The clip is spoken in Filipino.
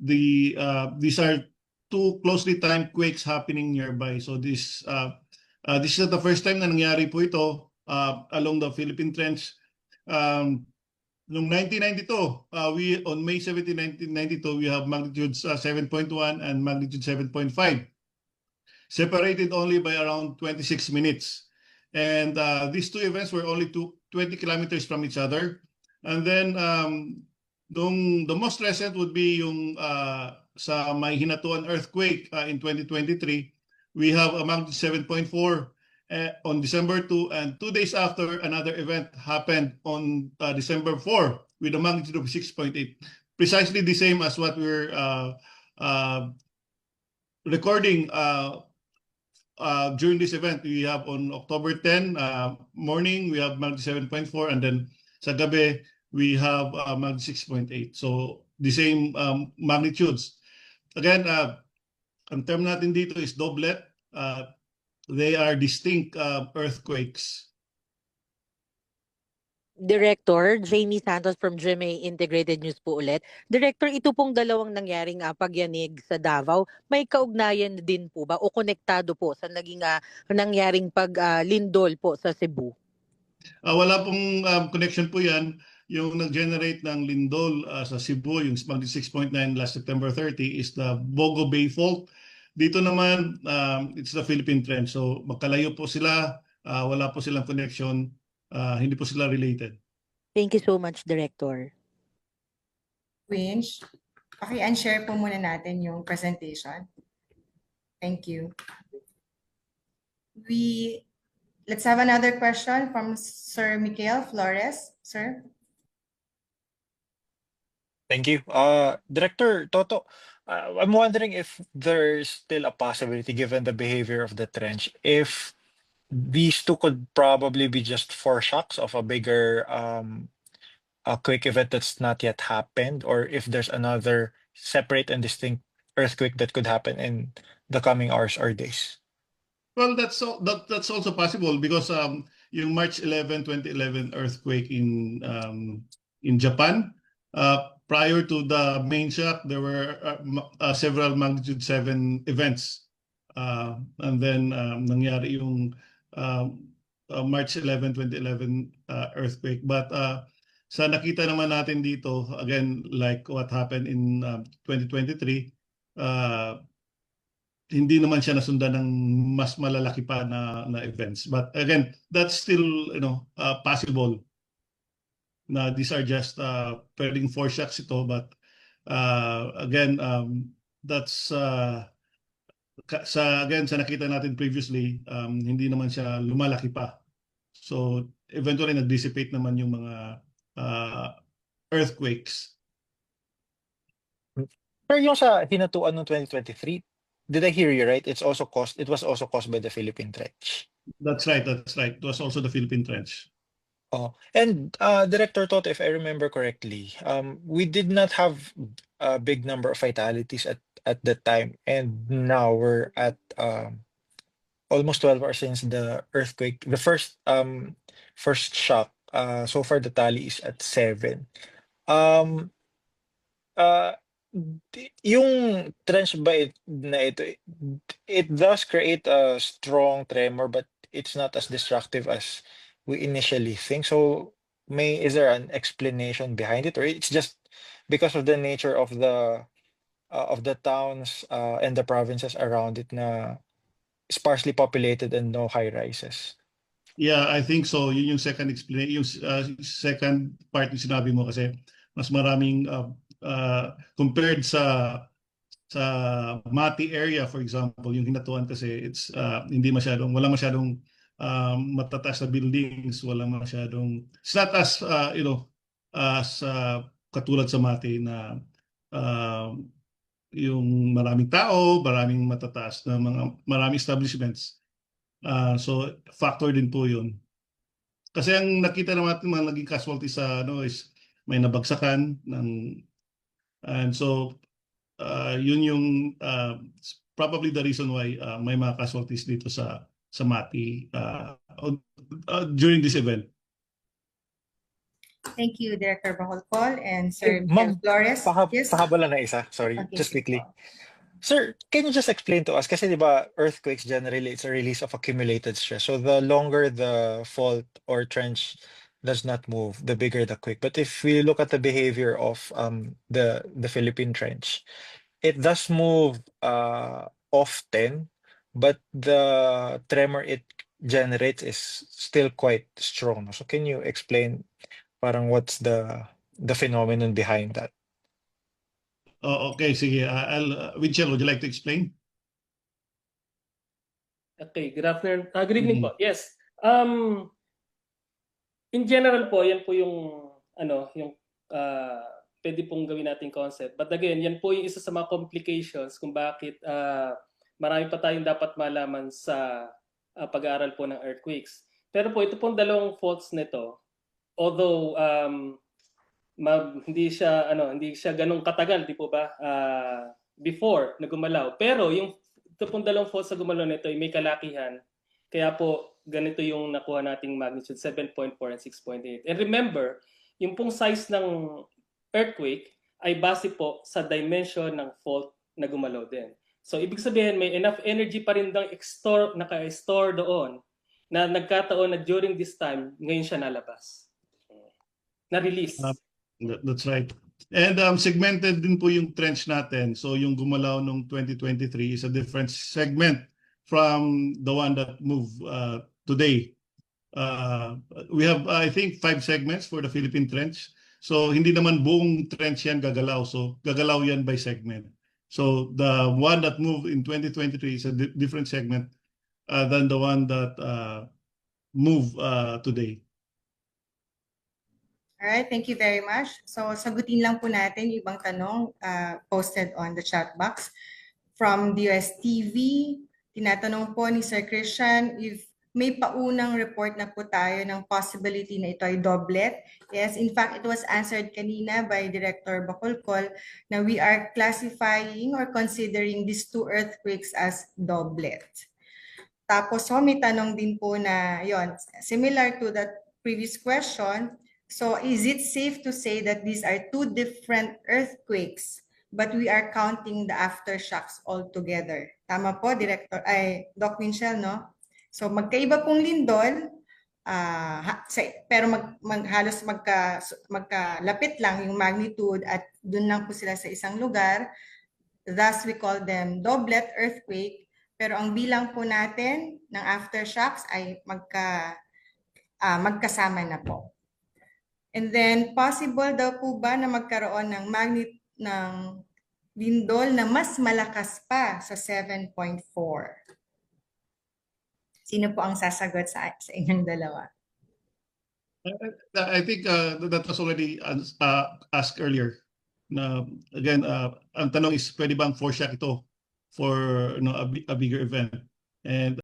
the uh, these are two closely timed quakes happening nearby. So this uh, uh, this is the first time na nangyari po ito uh, along the Philippine Trench. Um, noong 1992, uh, we on May 17, 1992, we have magnitudes uh, 7.1 and magnitude 7.5, separated only by around 26 minutes. And uh, these two events were only two, 20 kilometers from each other. And then um, Nung the most recent would be yung uh, sa may hinatuan earthquake uh, in 2023. We have a magnitude 7.4 uh, on December 2 and two days after another event happened on uh, December 4 with a magnitude of 6.8. Precisely the same as what we're uh, uh, recording uh, uh, during this event. We have on October 10 uh, morning, we have magnitude 7.4 and then sa gabi, we have uh, mag 6.8. So the same um, magnitudes. Again, uh, ang term natin dito is doublet. Uh, they are distinct uh, earthquakes. Director Jamie Santos from GMA Integrated News po ulit. Director, ito pong dalawang nangyaring uh, pagyanig sa Davao, may kaugnayan din po ba o konektado po sa naging uh, nangyaring paglindol uh, po sa Cebu? Uh, wala pong um, connection po yan. Yung nag-generate ng lindol uh, sa Cebu, yung magnitude 6.9 last September 30 is the Bogo Bay Fault. Dito naman, um, it's the Philippine Trench. So magkalayo po sila, uh, wala po silang connection, uh, hindi po sila related. Thank you so much, Director. Winch, paki-unshare po muna natin yung presentation. Thank you. We, let's have another question from Sir Miguel Flores. Sir? Thank you. Uh, Director Toto, uh, I'm wondering if there's still a possibility, given the behavior of the trench, if these two could probably be just foreshocks of a bigger um, a quick event that's not yet happened, or if there's another separate and distinct earthquake that could happen in the coming hours or days. Well, that's so, that, that's also possible because um, yung March 11, 2011 earthquake in um, in Japan, uh, prior to the main shock, there were uh, uh, several magnitude 7 events. Uh, and then um, nangyari yung um, uh, March 11, 2011 uh, earthquake. But uh, sa nakita naman natin dito, again, like what happened in um, 2023, uh, hindi naman siya nasundan ng mas malalaki pa na, na events. But again, that's still you know uh, possible na these are just uh, pwedeng foreshocks ito but uh, again um, that's uh, sa again sa nakita natin previously um, hindi naman siya lumalaki pa so eventually nag-dissipate naman yung mga uh, earthquakes Pero yung sa hinatuan ng 2023, did I hear you right? It's also caused, it was also caused by the Philippine Trench. that's right that's right it was also the Philippine Trench Oh, and uh, Director Toto, if I remember correctly, um, we did not have a big number of fatalities at at that time, and now we're at um, almost 12 hours since the earthquake, the first um first shock. Uh, so far the tally is at seven. Um, uh, yung trench ba it, na ito, it, it does create a strong tremor, but it's not as destructive as we initially think. So may is there an explanation behind it, or it's just because of the nature of the uh, of the towns uh, and the provinces around it na sparsely populated and no high rises? Yeah, I think so. Yun yung second explanation, yung uh, second part yung sinabi mo kasi mas maraming uh, uh, compared sa sa Mati area for example, yung hinatuan kasi it's uh, hindi masyadong wala masyadong um, matataas na buildings, wala masyadong it's not as uh, you know as uh, katulad sa Mati na uh, yung maraming tao, maraming matataas na mga maraming establishments. Ah, so factor din po 'yun. Kasi ang nakita naman natin mga naging casualty sa ano is may nabagsakan ng and so uh, yun yung uh, probably the reason why uh, may mga casualties dito sa sa Mati uh, uh, during this event. Thank you, Director Bacolcol and Sir Eh, Miguel ma'am, Flores. Pahab Yes? pahabol na isa. Sorry, Okay, just quickly. Sir, can you just explain to us? Kasi di ba earthquakes generally it's a release of accumulated stress. So the longer the fault or trench does not move, the bigger the quake. But if we look at the behavior of um the the Philippine trench, it does move uh often, but the tremor it generates is still quite strong. So can you explain parang what's the the phenomenon behind that? Oh, okay, sige. Uh, I'll, uh, Winchell, would you like to explain? Okay, good afternoon. Ah, good evening po. Yes. Um in general po, yan po yung ano, yung ah, pwede pong gawin nating concept. But again, yan po yung isa sa mga complications kung bakit ah, marami pa tayong dapat malaman sa ah, pag-aaral po ng earthquakes. Pero po ito pong dalawang faults nito, although um, ma- hindi siya ano, hindi siya ganong katagal, di po ba? Ah, before na gumalaw. Pero yung ito pong dalawang faults sa gumalaw nito ay may kalakihan. Kaya po, ganito yung nakuha nating magnitude, 7.4 and 6.8. And remember, yung pong size ng earthquake ay base po sa dimension ng fault na gumalaw din. So, ibig sabihin, may enough energy pa rin daw extore, naka-store doon na nagkataon na during this time, ngayon siya nalabas. Na-release. That- That's right. And um, segmented din po yung trench natin. So yung gumalaw nung 2023 is a different segment from the one that moved uh, today. Uh, we have, I think, five segments for the Philippine trench. So hindi naman buong trench yan gagalaw. So gagalaw yan by segment. So the one that moved in 2023 is a di- different segment uh, than the one that uh, moved uh, today. All right, thank you very much. So sagutin lang po natin yung ibang tanong uh, posted on the chat box. From the US TV, tinatanong po ni Sir Christian if may paunang report na po tayo ng possibility na ito ay doublet. Yes, in fact, it was answered kanina by Director Bacolcol na we are classifying or considering these two earthquakes as doublet. Tapos, so may tanong din po na, yon similar to that previous question, So is it safe to say that these are two different earthquakes, but we are counting the aftershocks all together? Tama po, Director, ay, Doc Winchell, no? So magkaiba pong lindol, ha- sa- pero mag, mag- halos magka, magkalapit lang yung magnitude at dun lang po sila sa isang lugar. Thus, we call them doublet earthquake. Pero ang bilang po natin ng aftershocks ay magka, ah, magkasama na po. And then, possible daw po ba na magkaroon ng magnet ng lindol na mas malakas pa sa 7.4? Sino po ang sasagot sa, sa inyong dalawa? I think uh, that was already uh, asked earlier. Na again, uh, ang tanong is pwede bang foreshock ito for you know, a, a bigger event? And